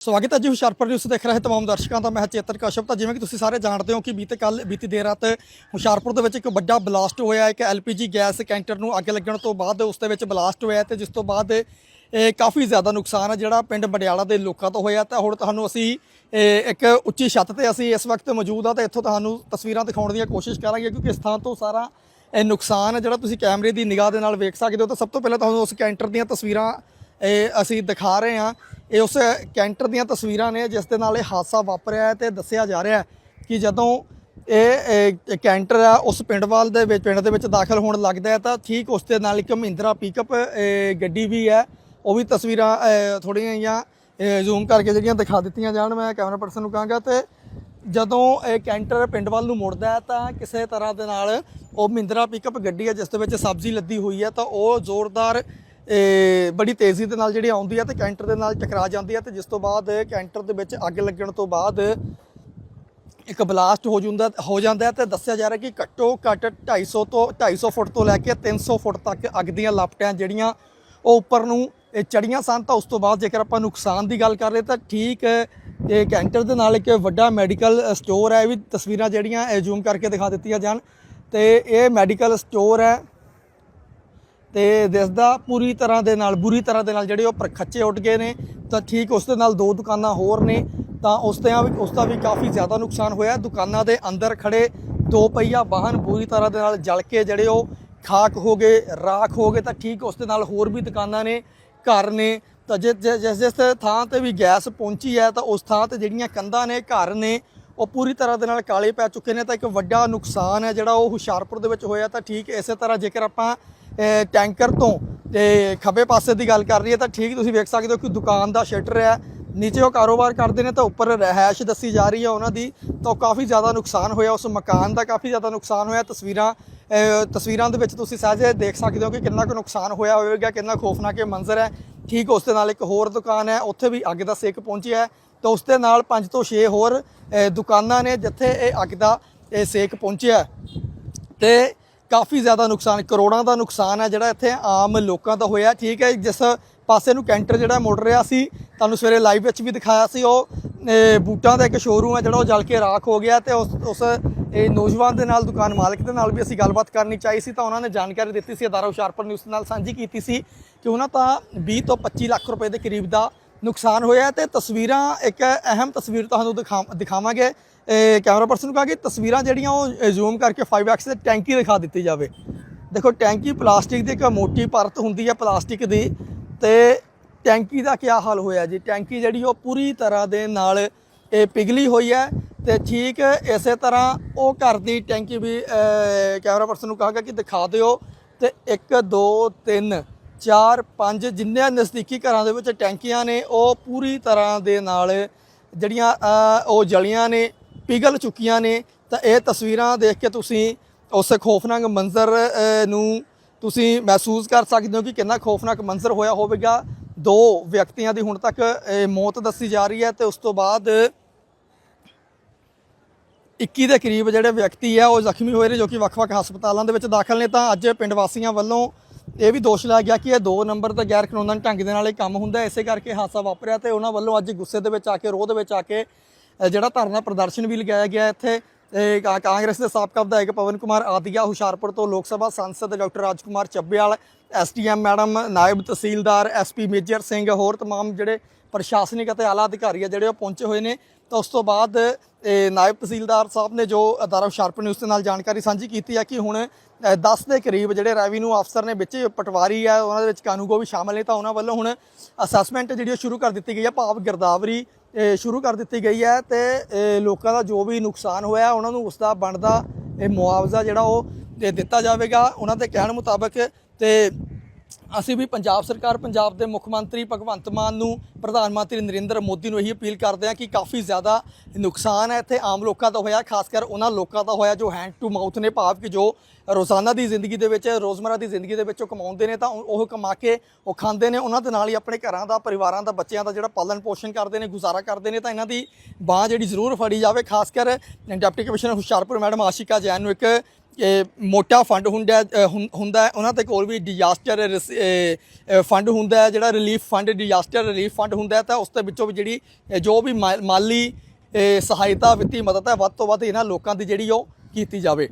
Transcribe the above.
ਸਵਾਗਤ ਹੈ ਜੀ ਹੁਸ਼ਿਆਰਪੁਰ ਨਿਊਜ਼ ਦੇਖ ਰਹੇ ਤਮਾਮ ਦਰਸ਼ਕਾਂ ਦਾ, ਮੈਂ ਹਾਂ ਚੇਤਨ ਕਸ਼ਪ। ਤਾਂ ਜਿਵੇਂ ਕਿ ਤੁਸੀਂ ਸਾਰੇ ਜਾਣਦੇ ਹੋ ਕਿ ਬੀਤੇ ਕੱਲ ਬੀਤੀ ਦੇਰ ਰਾਤ ਹੁਸ਼ਿਆਰਪੁਰ ਦੇ ਵਿੱਚ ਇੱਕ ਵੱਡਾ ਬਲਾਸਟ ਹੋਇਆ, ਇੱਕ ਐਲਪੀਜੀ ਗੈਸ ਕੈਂਟਰ ਨੂੰ ਅੱਗ ਲੱਗਣ ਤੋਂ ਬਾਅਦ ਉਸ ਦੇ ਵਿੱਚ ਬਲਾਸਟ ਹੋਇਆ ਤੇ ਜਿਸ ਤੋਂ ਬਾਅਦ ਇਹ ਕਾਫੀ ਜ਼ਿਆਦਾ ਨੁਕਸਾਨ ਹੈ ਜਿਹੜਾ ਪਿੰਡ ਬੰਡਿਆਲਾ ਦੇ ਲੋਕਾਂ ਤੋਂ ਹੋਇਆ। ਤਾਂ ਹੁਣ ਤੁਹਾਨੂੰ ਅਸੀਂ ਇੱਕ ਉੱਚੀ ਛੱਤ ਤੇ ਅਸੀਂ ਇਸ ਵਕਤ ਮੌਜੂਦ ਆ ਤੇ ਇੱਥੋਂ ਤੁਹਾਨੂੰ ਤਸਵੀਰਾਂ ਦਿਖਾਉਣ ਦੀ ਕੋਸ਼ਿਸ਼ ਕਰਾਂਗੇ ਕਿਉਂਕਿ ਇਸ ਥਾਂ ਤੋਂ ਸਾਰਾ ਇਹ ਨੁਕਸਾਨ ਹੈ ਜਿਹੜਾ ਤੁਸੀਂ ਕੈਮਰੇ ਦੀ ਨਿਗਾਹ ਦੇ ਨਾਲ ਵੇਖ ਸਕਦੇ ਹੋ। ਤਾਂ ਸਭ ਤੋਂ ਪਹਿਲਾਂ ਤੁਹਾਨੂੰ ਉਸ ਕੈਂਟਰ ਦੀਆਂ ਤਸਵੀਰਾਂ, ਇਹ ਅਸੀਂ ਦਿਖਾ ਰਹੇ ਹਾਂ। ਇਹ ਉਸ ਕੈਂਟਰ ਦੀਆਂ ਤਸਵੀਰਾਂ ਨੇ ਜਿਸ ਦੇ ਨਾਲ ਇਹ ਹਾਦਸਾ ਵਾਪਰਿਆ ਹੈ ਤੇ ਦੱਸਿਆ ਜਾ ਰਿਹਾ ਹੈ ਕਿ ਜਦੋਂ ਇਹ ਕੈਂਟਰ ਆ, ਉਸ ਪਿੰਡ ਪਿੰਡਵਾਲ ਦੇ ਵਿੱਚ, ਪਿੰਡ ਦੇ ਵਿੱਚ ਦਾਖਲ ਹੋਣ ਲੱਗਦਾ ਹੈ ਤਾਂ ਠੀਕ ਉਸ ਦੇ ਨਾਲ ਇੱਕ ਮਹਿੰਦਰਾ ਪਿਕਅਪ ਗੱਡੀ ਵੀ ਹੈ। ਉਹ ਵੀ ਤਸਵੀਰਾਂ ਥੋੜੀਆਂ ਜਿਹੀਆਂ ਜ਼ੂਮ ਕਰਕੇ ਜਿਹੜੀਆਂ ਦਿਖਾ ਦਿੱਤੀਆਂ ਜਾਣ, ਮੈਂ ਕੈਮਰਾ ਪਰਸਨ ਨੂੰ ਕਹਾਂਗਾ ਤੇ ਜਦੋਂ ਇਹ ਕੈਂਟਰ ਪਿੰਡ ਵੱਲ ਨੂੰ ਮੁੜਦਾ ਹੈ ਤਾਂ ਕਿਸੇ ਤਰ੍ਹਾਂ ਦੇ ਨਾਲ ਉਹ ਮਹਿੰਦਰਾ ਪਿਕਅਪ ਗੱਡੀ ਹੈ, ਜਿਸ ਦੇ ਵਿੱਚ ਸਬਜ਼ੀ ਲੱਦੀ ਹੋਈ ਹੈ ਤਾਂ ਉਹ ਜ਼ੋਰਦਾਰ ਇਹ ਬੜੀ ਤੇਜ਼ੀ ਦੇ ਨਾਲ ਜਿਹੜੀ ਆਉਂਦੀ ਹੈ ਤੇ ਕੈਂਟਰ ਦੇ ਨਾਲ ਟਕਰਾ ਜਾਂਦੀ ਹੈ ਤੇ ਜਿਸ ਤੋਂ ਬਾਅਦ ਕੈਂਟਰ ਦੇ ਵਿੱਚ ਅੱਗ ਲੱਗਣ ਤੋਂ ਬਾਅਦ ਇੱਕ ਬਲਾਸਟ ਹੋ ਜਾਂਦਾ ਹੋ ਜਾਂਦਾ ਹੈ ਤੇ ਦੱਸਿਆ ਜਾ ਰਿਹਾ ਕਿ ਘੱਟੋ ਘੱਟ 250 ਤੋਂ 250 ਫੁੱਟ ਤੋਂ ਲੈ ਕੇ 300 ਫੁੱਟ ਤੱਕ ਅੱਗ ਦੀਆਂ ਲਪਟਾਂ ਜਿਹੜੀਆਂ ਉਹ ਉੱਪਰ ਨੂੰ ਇਹ ਚੜੀਆਂ ਸਨ। ਤਾਂ ਉਸ ਤੋਂ ਬਾਅਦ ਜੇਕਰ ਆਪਾਂ ਨੁਕਸਾਨ ਦੀ ਗੱਲ ਕਰ ਲਈਏ ਤਾਂ ਠੀਕ ਇਹ ਕੈਂਟਰ ਦੇ ਨਾਲ ਇੱਕ ਵੱਡਾ ਮੈਡੀਕਲ ਸਟੋਰ ਹੈ। ਇਹ ਵੀ ਤਸਵੀਰਾਂ ਜਿਹੜੀਆਂ ਜ਼ੂਮ ਕਰਕੇ ਦਿਖਾ ਦਿੱਤੀਆਂ ਜਾਣ ਤੇ ਇਹ ਮੈਡੀਕਲ ਸਟੋਰ ਹੈ। ਤੇ ਦਿਸਦਾ ਪੂਰੀ ਤਰ੍ਹਾਂ ਦੇ ਨਾਲ, ਬੁਰੀ ਤਰ੍ਹਾਂ ਦੇ ਨਾਲ ਜਿਹੜੇ ਉਹ ਪਰਖੱਚੇ ਉੱਡ ਗਏ ਨੇ, ਤਾਂ ਠੀਕ ਉਸ ਦੇ ਨਾਲ ਦੋ ਦੁਕਾਨਾਂ ਹੋਰ ਨੇ, ਤਾਂ ਉਸ ਤੇ ਉਸ ਦਾ ਵੀ ਕਾਫੀ ਜ਼ਿਆਦਾ ਨੁਕਸਾਨ ਹੋਇਆ। ਦੁਕਾਨਾਂ ਦੇ ਅੰਦਰ ਖੜੇ ਦੋ ਪਹੀਆ ਵਾਹਨ ਬੁਰੀ ਤਰ੍ਹਾਂ ਦੇ ਨਾਲ ਜਲ ਕੇ ਜਿਹੜੇ ਉਹ ਖਾਕ ਹੋ ਗਏ, ਰਾਖ ਹੋ ਗਏ, ਤਾਂ ਠੀਕ ਉਸ ਦੇ ਨਾਲ ਹੋਰ ਵੀ ਦੁਕਾਨਾਂ ਨੇ, ਘਰ ਨੇ, ਤਾਂ ਜਿਸ ਜਿਸ ਜਿਸ ਥਾਂ ਤੇ ਵੀ ਗੈਸ ਪਹੁੰਚੀ ਹੈ, ਤਾਂ ਉਸ ਥਾਂ ਤੇ ਜਿਹੜੀਆਂ ਕੰਧਾਂ ਨੇ, ਘਰ ਨੇ, ਉਹ ਪੂਰੀ ਤਰ੍ਹਾਂ ਦੇ ਨਾਲ ਕਾਲੇ ਪੈ ਚੁੱਕੇ ਨੇ, ਤਾਂ ਇੱਕ ਵੱਡਾ ਨੁਕਸਾਨ ਹੈ ਜਿਹੜਾ ਉਹ ਹੁਸ਼ਿਆਰਪੁਰ ਦੇ ਵਿੱਚ ਹੋਇਆ, ਤਾਂ ਠੀਕ ਇਸੇ ਤਰ੍ਹਾਂ ਜੇਕਰ ਆਪਾਂ ਟੈਂਕਰ ਤੋਂ ਤੇ ਖੱਬੇ ਪਾਸੇ ਦੀ ਗੱਲ ਕਰ ਰਹੀ ਹੈ ਤਾਂ ਠੀਕ ਤੁਸੀਂ ਵੇਖ ਸਕਦੇ ਹੋ ਕਿ ਦੁਕਾਨ ਦਾ ਸ਼ਟਰ ਹੈ। ਨੀਚੇ ਉਹ ਕਾਰੋਬਾਰ ਕਰਦੇ ਨੇ ਤਾਂ ਉੱਪਰ ਰਹਿائش ਦੱਸੀ ਜਾ ਰਹੀ ਹੈ ਉਹਨਾਂ ਦੀ। ਤਾਂ ਕਾਫੀ ਜ਼ਿਆਦਾ ਨੁਕਸਾਨ ਹੋਇਆ, ਉਸ ਮਕਾਨ ਦਾ ਕਾਫੀ ਜ਼ਿਆਦਾ ਨੁਕਸਾਨ ਹੋਇਆ। ਤਸਵੀਰਾਂ ਤਸਵੀਰਾਂ ਦੇ ਵਿੱਚ ਤੁਸੀਂ ਸਹਿਜੇ ਦੇਖ ਸਕਦੇ ਹੋ ਕਿ ਕਿੰਨਾ ਕੁ ਨੁਕਸਾਨ ਹੋਇਆ ਹੋਵੇਗਾ, ਕਿੰਨਾ ਖੋਫਨਾ ਕੇ ਮੰਜ਼ਰ ਹੈ। ਠੀਕ ਉਸ ਦੇ ਨਾਲ ਇੱਕ ਹੋਰ ਦੁਕਾਨ ਹੈ, ਉੱਥੇ ਵੀ ਅੱਗ ਦਾ ਸੇਕ ਪਹੁੰਚਿਆ ਹੈ। ਤਾਂ ਉਸ ਦੇ ਨਾਲ 5 ਤੋਂ 6 ਹੋਰ ਦੁਕਾਨਾਂ ਨੇ ਜਿੱਥੇ ਇਹ ਅੱਗ ਦਾ ਸੇਕ ਪਹੁੰਚਿਆ ਤੇ ਕਾਫੀ ਜ਼ਿਆਦਾ ਨੁਕਸਾਨ, ਕਰੋੜਾਂ ਦਾ ਨੁਕਸਾਨ ਹੈ ਜਿਹੜਾ ਇੱਥੇ ਆਮ ਲੋਕਾਂ ਦਾ ਹੋਇਆ। ਠੀਕ ਹੈ ਜਿਸ ਪਾਸੇ ਨੂੰ ਕੈਂਟਰ ਜਿਹੜਾ ਮੁੜ ਰਿਹਾ ਸੀ, ਤੁਹਾਨੂੰ ਸਵੇਰੇ ਲਾਈਵ ਵਿੱਚ ਵੀ ਦਿਖਾਇਆ ਸੀ, ਉਹ ਬੂਟਾਂ ਦਾ ਇੱਕ ਸ਼ੋਰੂਮ ਹੈ ਜਿਹੜਾ ਉਹ ਜਲ ਕੇ ਰਾਖ ਹੋ ਗਿਆ ਤੇ ਉਸ ਉਸ, ਇਹ ਨੌਜਵਾਨ ਦੇ ਨਾਲ, ਦੁਕਾਨ ਮਾਲਕ ਦੇ ਨਾਲ ਵੀ ਅਸੀਂ ਗੱਲਬਾਤ ਕਰਨੀ ਚਾਹੀ ਸੀ ਤਾਂ ਉਹਨਾਂ ਨੇ ਜਾਣਕਾਰੀ ਦਿੱਤੀ ਸੀ, ਅਦਾਰਾ ਹੁਸ਼ਿਆਰਪੁਰ ਨਿਊਜ਼ ਨਾਲ ਸਾਂਝੀ ਕੀਤੀ ਸੀ ਕਿ ਉਹਨਾਂ ਤਾਂ 20 ਤੋਂ 25 ਲੱਖ ਰੁਪਏ ਦੇ ਕਰੀਬ ਦਾ ਨੁਕਸਾਨ ਹੋਇਆ ਹੈ ਤੇ ਤਸਵੀਰਾਂ ਇੱਕ ਅਹਿਮ ਤਸਵੀਰ ਤੁਹਾਨੂੰ ਦਿਖਾ, ਦਿਖਾਵਾਂਗੇ। ਕੈਮਰਾ ਪਰਸਨ ਨੂੰ ਕਹਾ ਕਿ ਤਸਵੀਰਾਂ ਜਿਹੜੀਆਂ ਉਹ ਜ਼ੂਮ ਕਰਕੇ 5x ਤੇ ਟੈਂਕੀ ਦਿਖਾ ਦਿੱਤੀ ਜਾਵੇ। ਦੇਖੋ, ਟੈਂਕੀ ਪਲਾਸਟਿਕ ਦੀ ਇੱਕ ਮੋਟੀ ਪਰਤ ਹੁੰਦੀ ਹੈ ਪਲਾਸਟਿਕ ਦੀ ਤੇ ਟੈਂਕੀ ਦਾ ਕੀ ਹਾਲ ਹੋਇਆ ਜੀ? ਟੈਂਕੀ ਜਿਹੜੀ ਉਹ ਪੂਰੀ ਤਰ੍ਹਾਂ ਦੇ ਨਾਲ ਇਹ ਪਿਘਲੀ ਹੋਈ ਹੈ ਤੇ ਠੀਕ ਇਸੇ ਤਰ੍ਹਾਂ ਉਹ ਘਰ ਦੀ ਟੈਂਕੀ ਵੀ ਕੈਮਰਾ ਪਰਸਨ ਨੂੰ ਕਹਾਂਗਾ ਕਿ ਦਿਖਾ ਦਿਓ ਤੇ 1 2 3 4 5 ਜਿੰਨੇ ਨਜ਼ਦੀਕੀ ਘਰਾਂ ਦੇ ਵਿੱਚ ਟੈਂਕੀਆਂ ਨੇ, ਉਹ ਪੂਰੀ ਤਰ੍ਹਾਂ ਦੇ ਨਾਲ ਜਿਹੜੀਆਂ ਉਹ ਜਲੀਆਂ ਨੇ ਪਿਘਲ ਚੁੱਕੀਆਂ ਨੇ, ਤਾਂ ਇਹ ਤਸਵੀਰਾਂ ਦੇਖ ਕੇ ਤੁਸੀਂ ਉਸ ਖੌਫਨਾਕ ਮੰਜ਼ਰ ਨੂੰ ਤੁਸੀਂ ਮਹਿਸੂਸ ਕਰ ਸਕਦੇ ਹੋ ਕਿ ਕਿੰਨਾ ਖੌਫਨਾਕ ਮੰਜ਼ਰ ਹੋਇਆ ਹੋਵੇਗਾ। ਦੋ ਵਿਅਕਤੀਆਂ ਦੀ ਹੁਣ ਤੱਕ ਮੌਤ ਦੱਸੀ ਜਾ ਰਹੀ ਹੈ ਤੇ ਉਸ ਤੋਂ ਬਾਅਦ 21 ਦੇ ਕਰੀਬ ਜਿਹੜੇ ਵਿਅਕਤੀ ਆ, ਉਹ ਜ਼ਖਮੀ ਹੋਏ ਨੇ ਜੋ ਕਿ ਵੱਖ-ਵੱਖ ਹਸਪਤਾਲਾਂ ਦੇ ਵਿੱਚ ਦਾਖਲ ਨੇ। ਤਾਂ ਅੱਜ ਪਿੰਡ ਵਾਸੀਆਂ ਵੱਲੋਂ ਇਹ ਵੀ ਦੋਸ਼ ਲਾਇਆ ਗਿਆ ਕਿ ਇਹ 2 ਨੰਬਰ ਤੇ ਗੈਰ ਕਾਨੂੰਨ ਢੰਗ ਦੇ ਨਾਲ ਇਹ ਕੰਮ ਹੁੰਦਾ ਇਸੇ ਕਰਕੇ ਹਾਦਸਾ ਵਾਪਰਿਆ ਤੇ ਉਹਨਾਂ ਵੱਲੋਂ ਅੱਜ ਗੁੱਸੇ ਦੇ ਵਿੱਚ ਆ ਕੇ, ਰੋਹ ਦੇ ਵਿੱਚ ਆ ਕੇ ਜਿਹੜਾ ਧਰਨਾ ਪ੍ਰਦਰਸ਼ਨ ਵੀ ਲਗਾਇਆ ਗਿਆ ਇੱਥੇ ਕਾਂਗਰਸ ਦੇ ਸਾਬਕਾ ਵਿਧਾਇਕ ਪਵਨ ਕੁਮਾਰ ਆਦੀਆ ਹੁਸ਼ਿਆਰਪੁਰ ਤੋਂ ਲੋਕ ਸਭਾ ਸੰਸਦ doctor Rajkumar Chabbewal STM madam ਨਾਇਬ ਤਹਿਸੀਲਦਾਰ ਐਸਪੀ ਮੇਜਰ ਸਿੰਘ ਹੋਰ ਤਮਾਮ ਜਿਹੜੇ ਪ੍ਰਸ਼ਾਸਨਿਕ ਅਤੇ ਆਲਾ ਅਧਿਕਾਰੀ ਆ ਜਿਹੜੇ ਉਹ ਪਹੁੰਚੇ ਹੋਏ ਨੇ। ਤਾਂ ਉਸ ਤੋਂ ਬਾਅਦ ਨਾਇਬ ਤਹਿਸੀਲਦਾਰ ਸਾਹਿਬ ਨੇ ਜੋ ਅਦਾਰਾ ਹੁਸ਼ਿਆਰਪੁਰ ਨਿਊਜ਼ ਦੇ ਨਾਲ ਜਾਣਕਾਰੀ ਸਾਂਝੀ ਕੀਤੀ ਹੈ ਕਿ ਹੁਣ ਅ, 10 ਦੇ ਕਰੀਬ ਜਿਹੜੇ ਰੈਵਨਿਊ ਅਫਸਰ ਨੇ ਵਿੱਚ ਪਟਵਾਰੀ ਆ ਉਹਨਾਂ ਦੇ ਵਿੱਚ ਕਾਨੂੰਗੋ ਵੀ ਸ਼ਾਮਲ ਨੇ ਤਾਂ ਉਹਨਾਂ ਵੱਲੋਂ ਹੁਣ ਅਸੈਸਮੈਂਟ ਜਿਹੜੀ ਉਹ ਸ਼ੁਰੂ ਕਰ ਦਿੱਤੀ ਗਈ ਹੈ ਭਾਵ ਗਿਰਦਾਵਰੀ ਸ਼ੁਰੂ ਕਰ ਦਿੱਤੀ ਗਈ ਹੈ ਤੇ ਲੋਕਾਂ ਦਾ ਜੋ ਵੀ ਨੁਕਸਾਨ ਹੋਇਆ ਉਹਨਾਂ ਨੂੰ ਉਸ ਦਾ ਬਣਦਾ ਇਹ ਮੁਆਵਜ਼ਾ ਜਿਹੜਾ ਉਹ ਦੇ ਦਿੱਤਾ ਜਾਵੇਗਾ। ਉਹਨਾਂ ਦੇ ਕਹਿਣ ਮੁਤਾਬਕ ਤੇ ਅਸੀਂ ਵੀ ਪੰਜਾਬ ਸਰਕਾਰ, ਪੰਜਾਬ ਦੇ ਮੁੱਖ ਮੰਤਰੀ ਭਗਵੰਤ ਮਾਨ ਨੂੰ ਪ੍ਰਧਾਨ ਮੰਤਰੀ ਨਰਿੰਦਰ ਮੋਦੀ ਨੂੰ ਇਹੀ ਅਪੀਲ ਕਰਦੇ ਹਾਂ ਕਿ ਕਾਫੀ ਜ਼ਿਆਦਾ ਨੁਕਸਾਨ ਹੈ ਇੱਥੇ ਆਮ ਲੋਕਾਂ ਦਾ ਹੋਇਆ, ਖਾਸ ਕਰ ਉਹਨਾਂ ਲੋਕਾਂ ਦਾ ਹੋਇਆ ਜੋ ਹੈਂਡ ਟੂ ਮਾਊਥ ਨੇ, ਭਾਵ ਕਿ ਜੋ ਰੋਜ਼ਾਨਾ ਦੀ ਜ਼ਿੰਦਗੀ ਦੇ ਵਿੱਚ, ਰੋਜ਼ਮਰਾ ਦੀ ਜ਼ਿੰਦਗੀ ਦੇ ਵਿੱਚ ਉਹ ਕਮਾਉਂਦੇ ਨੇ ਤਾਂ ਉਹ ਉਹ ਕਮਾ ਕੇ ਉਹ ਖਾਂਦੇ ਨੇ, ਉਹਨਾਂ ਦੇ ਨਾਲ ਹੀ ਆਪਣੇ ਘਰਾਂ ਦਾ, ਪਰਿਵਾਰਾਂ ਦਾ, ਬੱਚਿਆਂ ਦਾ ਜਿਹੜਾ ਪਾਲਣ ਪੋਸ਼ਣ ਕਰਦੇ ਨੇ, ਗੁਜ਼ਾਰਾ ਕਰਦੇ ਨੇ ਤਾਂ ਇਹਨਾਂ ਦੀ ਬਾਹ ਜਿਹੜੀ ਜ਼ਰੂਰ ਫੜੀ ਜਾਵੇ, ਖਾਸ ਕਰ deputy commissioner Hoshiarpur madam Ashika Jain ਨੂੰ ਇੱਕ ਇਹ ਮੋਟਾ ਫੰਡ ਹੁੰਦਾ ਹੁੰ- ਹੁੰਦਾ, ਉਹਨਾਂ ਤੇ ਕੋਲ ਵੀ ਡਿਜ਼ਾਸਟਰ ਫੰਡ ਹੁੰਦਾ ਜਿਹੜਾ relief fund disaster relief fund ਹੁੰਦਾ ਤਾਂ ਉਸ ਦੇ ਵਿੱਚੋਂ ਵੀ ਜਿਹੜੀ ਜੋ ਵੀ ਮਾ- ਮਾਲੀ ਸਹਾਇਤਾ ਵਿੱਤੀ ਮਦਦ ਹੈ, ਵੱਧ ਤੋਂ ਵੱਧ ਇਹਨਾਂ ਲੋਕਾਂ ਦੀ ਜਿਹੜੀ ਉਹ ਕੀਤੀ ਜਾਵੇ।